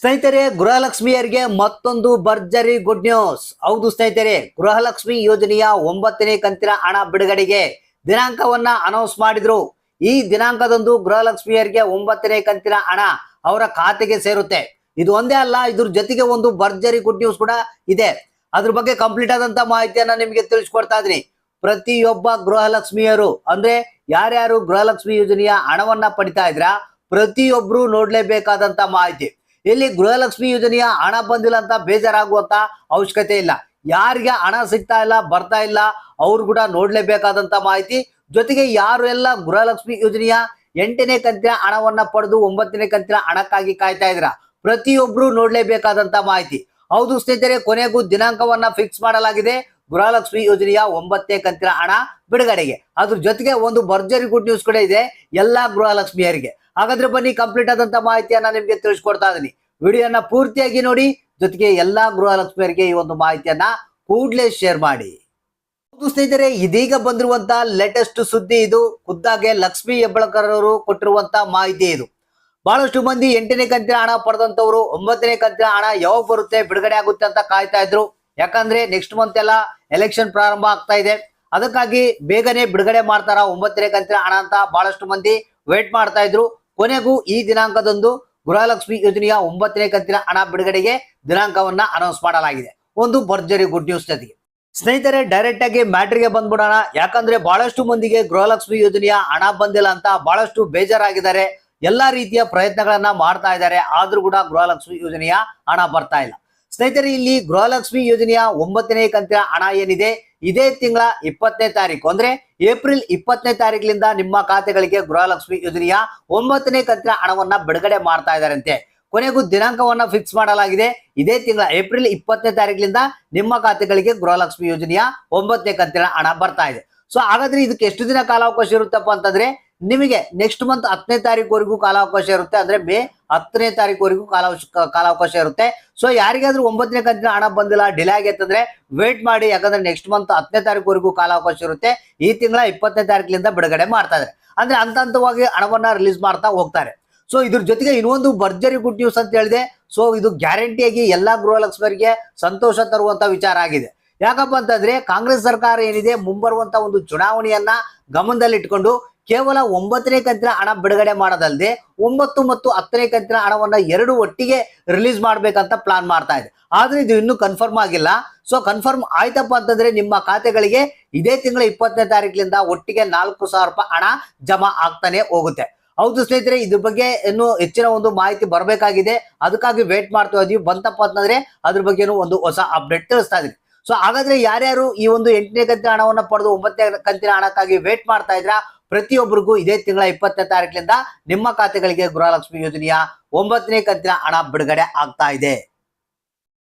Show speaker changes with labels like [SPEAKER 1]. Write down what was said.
[SPEAKER 1] ಸ್ನೇಹಿತರೆ, ಗೃಹಲಕ್ಷ್ಮಿಯರಿಗೆ ಮತ್ತೊಂದು ಭರ್ಜರಿ ಗುಡ್ ನ್ಯೂಸ್ ಹೌದು ಸ್ನೇಹಿತರೆ, ಗೃಹಲಕ್ಷ್ಮಿ ಯೋಜನೆಯ ಒಂಬತ್ತನೇ ಕಂತಿನ ಹಣ ಬಿಡುಗಡೆಗೆ ದಿನಾಂಕವನ್ನ ಅನೌನ್ಸ್ ಮಾಡಿದ್ರು. ಈ ದಿನಾಂಕದಂದು ಗೃಹಲಕ್ಷ್ಮಿಯರಿಗೆ ಒಂಬತ್ತನೇ ಕಂತಿನ ಹಣ ಅವರ ಖಾತೆಗೆ ಸೇರುತ್ತೆ. ಇದು ಒಂದೇ ಅಲ್ಲ, ಇದ್ರ ಜೊತೆಗೆ ಒಂದು ಭರ್ಜರಿ ಗುಡ್ ನ್ಯೂಸ್ ಕೂಡ ಇದೆ. ಅದ್ರ ಬಗ್ಗೆ ಕಂಪ್ಲೀಟ್ ಆದಂತ ಮಾಹಿತಿಯನ್ನ ನಿಮಗೆ ತಿಳಿಸ್ಕೊಡ್ತಾ ಇದೀನಿ ಪ್ರತಿಯೊಬ್ಬ ಗೃಹಲಕ್ಷ್ಮಿಯರು, ಅಂದ್ರೆ ಯಾರ್ಯಾರು ಗೃಹಲಕ್ಷ್ಮಿ ಯೋಜನೆಯ ಹಣವನ್ನ ಪಡಿತಾ ಇದ್ರ, ಪ್ರತಿಯೊಬ್ರು ನೋಡ್ಲೇಬೇಕಾದಂತ ಮಾಹಿತಿ. ಇಲ್ಲಿ ಗೃಹಲಕ್ಷ್ಮಿ ಯೋಜನೆಯ ಹಣ ಬಂದಿಲ್ಲ ಅಂತ ಬೇಜಾರಾಗುವಂತ ಅವಶ್ಯಕತೆ ಇಲ್ಲ. ಯಾರಿಗೆ ಹಣ ಸಿಗ್ತಾ ಇಲ್ಲ, ಬರ್ತಾ ಇಲ್ಲ, ಅವ್ರು ಕೂಡ ನೋಡ್ಲೇಬೇಕಾದಂತ ಮಾಹಿತಿ. ಜೊತೆಗೆ ಯಾರು ಎಲ್ಲ ಗೃಹಲಕ್ಷ್ಮಿ ಯೋಜನೆಯ ಎಂಟನೇ ಕಂತಿನ ಹಣವನ್ನ ಪಡೆದು ಒಂಬತ್ತನೇ ಕಂತಿನ ಹಣಕ್ಕಾಗಿ ಕಾಯ್ತಾ ಇದ್ರ ಪ್ರತಿಯೊಬ್ರು ನೋಡ್ಲೇಬೇಕಾದಂತ ಮಾಹಿತಿ. ಹೌದು ಸ್ನೇಹಿತರೆ, ಕೊನೆಗೂ ದಿನಾಂಕವನ್ನ ಫಿಕ್ಸ್ ಮಾಡಲಾಗಿದೆ. ಗೃಹಲಕ್ಷ್ಮಿ ಯೋಜನೆಯ ಒಂಬತ್ತನೇ ಕಂತಿನ ಹಣ ಬಿಡುಗಡೆಗೆ. ಅದ್ರ ಜೊತೆಗೆ ಒಂದು ಭರ್ಜರಿ ಗುಡ್ ನ್ಯೂಸ್ ಕೂಡ ಇದೆ. ಎಲ್ಲಾ ಗೃಹಲಕ್ಷ್ಮಿಯರಿಗೆ. ಹಾಗಾದ್ರೆ ಬನ್ನಿ ಕಂಪ್ಲೀಟ್ ಆದಂತ ಮಾಹಿತಿಯನ್ನ ನಿಮ್ಗೆ ತಿಳಿಸ್ಕೊಡ್ತಾ ಇದೀನಿ ವಿಡಿಯೋನ ಪೂರ್ತಿಯಾಗಿ ನೋಡಿ, ಜೊತೆಗೆ ಎಲ್ಲಾ ಗೃಹಲಕ್ಷ್ಮಿಯರಿಗೆ ಈ ಒಂದು ಮಾಹಿತಿಯನ್ನ ಕೂಡ್ಲೇ ಶೇರ್ ಮಾಡಿ. ಸ್ನೇಹಿತರೆ, ಇದೀಗ ಬಂದಿರುವಂತ ಲೇಟೆಸ್ಟ್ ಸುದ್ದಿ ಇದು. ಖುದ್ದಾಗೆ ಲಕ್ಷ್ಮಿ ಹೆಬ್ಬಳಕರ್ ಅವರು ಕೊಟ್ಟಿರುವಂತ ಮಾಹಿತಿ ಇದು. ಬಹಳಷ್ಟು ಮಂದಿ ಎಂಟನೇ ಕಂತಿನ ಹಣ ಪಡೆದಂತವ್ರು ಒಂಬತ್ತನೇ ಕಂತಿನ ಹಣ ಯಾವಾಗ ಬರುತ್ತೆ, ಬಿಡುಗಡೆ ಆಗುತ್ತೆ ಅಂತ ಕಾಯ್ತಾ ಇದ್ರು. ಯಾಕಂದ್ರೆ ನೆಕ್ಸ್ಟ್ ಮಂತ್ ಎಲ್ಲ ಎಲೆಕ್ಷನ್ ಪ್ರಾರಂಭ ಆಗ್ತಾ ಇದೆ. ಅದಕ್ಕಾಗಿ ಬೇಗನೆ ಬಿಡುಗಡೆ ಮಾಡ್ತಾರ ಒಂಬತ್ತನೇ ಕಂತಿನ ಹಣ ಅಂತ ಬಹಳಷ್ಟು ಮಂದಿ ವೇಟ್ ಮಾಡ್ತಾ ಇದ್ರು. ಕೊನೆಗೂ ಈ ದಿನಾಂಕದಂದು ಗೃಹಲಕ್ಷ್ಮಿ ಯೋಜನೆಯ ಒಂಬತ್ತನೇ ಕಂತಿನ ಹಣ ಬಿಡುಗಡೆಗೆ ದಿನಾಂಕವನ್ನ ಅನೌನ್ಸ್ ಮಾಡಲಾಗಿದೆ. ಒಂದು ಭರ್ಜರಿ ಗುಡ್ ನ್ಯೂಸ್ ಜೊತೆಗೆ. ಸ್ನೇಹಿತರೆ ಡೈರೆಕ್ಟ್ ಆಗಿ ಮ್ಯಾಟ್ರಿಗೆ ಬಂದ್ಬಿಡೋಣ. ಯಾಕಂದ್ರೆ ಬಹಳಷ್ಟು ಮಂದಿಗೆ ಗೃಹಲಕ್ಷ್ಮಿ ಯೋಜನೆಯ ಹಣ ಬಂದಿಲ್ಲ ಅಂತ ಬಹಳಷ್ಟು ಬೇಜಾರಾಗಿದ್ದಾರೆ. ಎಲ್ಲಾ ರೀತಿಯ ಪ್ರಯತ್ನಗಳನ್ನ ಮಾಡ್ತಾ ಇದ್ದಾರೆ. ಆದ್ರೂ ಕೂಡ ಗೃಹಲಕ್ಷ್ಮಿ ಯೋಜನೆಯ ಹಣ ಬರ್ತಾ ಇಲ್ಲ. ಸ್ನೇಹಿತರೆ, ಇಲ್ಲಿ ಗೃಹಲಕ್ಷ್ಮಿ ಯೋಜನೆಯ ಒಂಬತ್ತನೇ ಕಂತಿನ ಹಣ ಏನಿದೆ? ಇದೇ ತಿಂಗಳ ಇಪ್ಪತ್ತನೇ ತಾರೀಕು. ಅಂದ್ರೆ ಏಪ್ರಿಲ್ ಇಪ್ಪತ್ತನೇ ತಾರೀಕಿನಿಂದ ನಿಮ್ಮ ಖಾತೆಗಳಿಗೆ ಗೃಹಲಕ್ಷ್ಮಿ ಯೋಜನೆಯ ಒಂಬತ್ತನೇ ಕಂತಿನ ಹಣವನ್ನ ಬಿಡುಗಡೆ ಮಾಡ್ತಾ ಇದಾರಂತೆ ಕೊನೆಗೂ ದಿನಾಂಕವನ್ನ ಫಿಕ್ಸ್ ಮಾಡಲಾಗಿದೆ. ಇದೇ ತಿಂಗಳ ಏಪ್ರಿಲ್ ಇಪ್ಪತ್ತನೇ ತಾರೀಕಿನಿಂದ ನಿಮ್ಮ ಖಾತೆಗಳಿಗೆ ಗೃಹಲಕ್ಷ್ಮಿ ಯೋಜನೆಯ ಒಂಬತ್ತನೇ ಕಂತಿನ ಹಣ ಬರ್ತಾ ಇದೆ. ಸೊ ಹಾಗಾದ್ರೆ ಇದಕ್ಕೆ ಎಷ್ಟು ದಿನ ಕಾಲಾವಕಾಶ ಇರುತ್ತಪ್ಪ ಅಂತಂದ್ರೆ ನಿಮಗೆ ನೆಕ್ಸ್ಟ್ ಮಂತ್ ಹತ್ತನೇ ತಾರೀಕುವರೆಗೂ ಕಾಲಾವಕಾಶ ಇರುತ್ತೆ, ಅಂದ್ರೆ ಮೇ ಹತ್ತನೇ ತಾರೀಕುವರೆಗೂ ಕಾಲಾವಶ, ಕಾಲಾವಕಾಶ ಇರುತ್ತೆ. ಸೊ ಯಾರಿಗಾದ್ರೂ ಒಂಬತ್ತನೇ ಕಂತಿನ ಹಣ ಬಂದಿಲ್ಲ ಡಿಲೇ ಆಗೈತೆ ಅಂದ್ರೆ ವೇಟ್ ಮಾಡಿ, ಯಾಕಂದ್ರೆ ನೆಕ್ಸ್ಟ್ ಮಂತ್ ಹತ್ತನೇ ತಾರೀಕುವರೆಗೂ ಕಾಲಾವಕಾಶ ಇರುತ್ತೆ. ಈ ತಿಂಗಳ ಇಪ್ಪತ್ತನೇ ತಾರೀಕಿನಿಂದ ಬಿಡುಗಡೆ ಮಾಡ್ತಾ ಇದ್ದಾರೆ. ಅಂದ್ರೆ ಹಂತ ಹಂತವಾಗಿ ಹಣವನ್ನ ರಿಲೀಸ್ ಮಾಡ್ತಾ ಹೋಗ್ತಾರೆ. ಸೊ ಇದ್ರ ಜೊತೆಗೆ ಇನ್ನೊಂದು ಭರ್ಜರಿ ಗುಡ್ ನ್ಯೂಸ್ ಅಂತ ಹೇಳಿದೆ. ಸೊ ಇದು ಗ್ಯಾರಂಟಿಯಾಗಿ ಎಲ್ಲಾ ಗೃಹಲಕ್ಷ್ಮರಿಗೆ ಸಂತೋಷ ತರುವಂತ ವಿಚಾರ ಆಗಿದೆ. ಯಾಕಪ್ಪ ಅಂತಂದ್ರೆ ಕಾಂಗ್ರೆಸ್ ಸರ್ಕಾರ ಏನಿದೆ, ಮುಂಬರುವಂತ ಒಂದು ಚುನಾವಣೆಯನ್ನ ಗಮನದಲ್ಲಿಟ್ಕೊಂಡು ಕೇವಲ ಒಂಬತ್ತನೇ ಕಂತಿನ ಹಣ ಬಿಡುಗಡೆ ಮಾಡೋದಲ್ಲದೆ ಒಂಬತ್ತು ಮತ್ತು ಹತ್ತನೇ ಕಂತಿನ ಹಣವನ್ನ ಎರಡು ಒಟ್ಟಿಗೆ ರಿಲೀಸ್ ಮಾಡ್ಬೇಕಂತ ಪ್ಲಾನ್ ಮಾಡ್ತಾ ಇದೆ. ಆದ್ರೆ ಇದು ಇನ್ನೂ ಕನ್ಫರ್ಮ್ ಆಗಿಲ್ಲ. ಸೊ ಕನ್ಫರ್ಮ್ ಆಯ್ತಪ್ಪ ಅಂತಂದ್ರೆ ನಿಮ್ಮ ಖಾತೆಗಳಿಗೆ ಇದೇ ತಿಂಗಳ ಇಪ್ಪತ್ತನೇ ತಾರೀಕಿನಿಂದ ಒಟ್ಟಿಗೆ ನಾಲ್ಕು ಸಾವಿರ ರೂಪಾಯಿ ಹಣ ಜಮಾ ಆಗ್ತಾನೆ ಹೋಗುತ್ತೆ. ಹೌದು ಸ್ನೇಹಿತರೆ, ಇದ್ರ ಬಗ್ಗೆ ಇನ್ನು ಹೆಚ್ಚಿನ ಒಂದು ಮಾಹಿತಿ ಬರಬೇಕಾಗಿದೆ. ಅದಕ್ಕಾಗಿ ವೇಟ್ ಮಾಡ್ತಾ ಇದೀವಿ ಬಂತಪ್ಪ ಅಂತಂದ್ರೆ ಅದ್ರ ಬಗ್ಗೆನೂ ಒಂದು ಹೊಸ ಅಪ್ಡೇಟ್ ತಿಳಿಸ್ತಾ ಇದೀವಿ ಸೊ ಹಾಗಾದ್ರೆ ಯಾರ್ಯಾರು ಈ ಒಂದು ಎಂಟನೇ ಕಂತಿನ ಹಣವನ್ನ ಪಡೆದು ಒಂಬತ್ತನೇ ಕಂತಿನ ಹಣಕ್ಕಾಗಿ ವೇಟ್ ಮಾಡ್ತಾ ಇದ್ರ ಪ್ರತಿಯೊಬ್ಬರಿಗೂ ಇದೇ ತಿಂಗಳ ಇಪ್ಪತ್ತನೇ ತಾರೀಕಿನಿಂದ ನಿಮ್ಮ ಖಾತೆಗಳಿಗೆ ಗೃಹಲಕ್ಷ್ಮಿ ಯೋಜನೆಯ ಒಂಬತ್ತನೇ ಕಂತಿನ ಹಣ ಬಿಡುಗಡೆ ಆಗ್ತಾ ಇದೆ.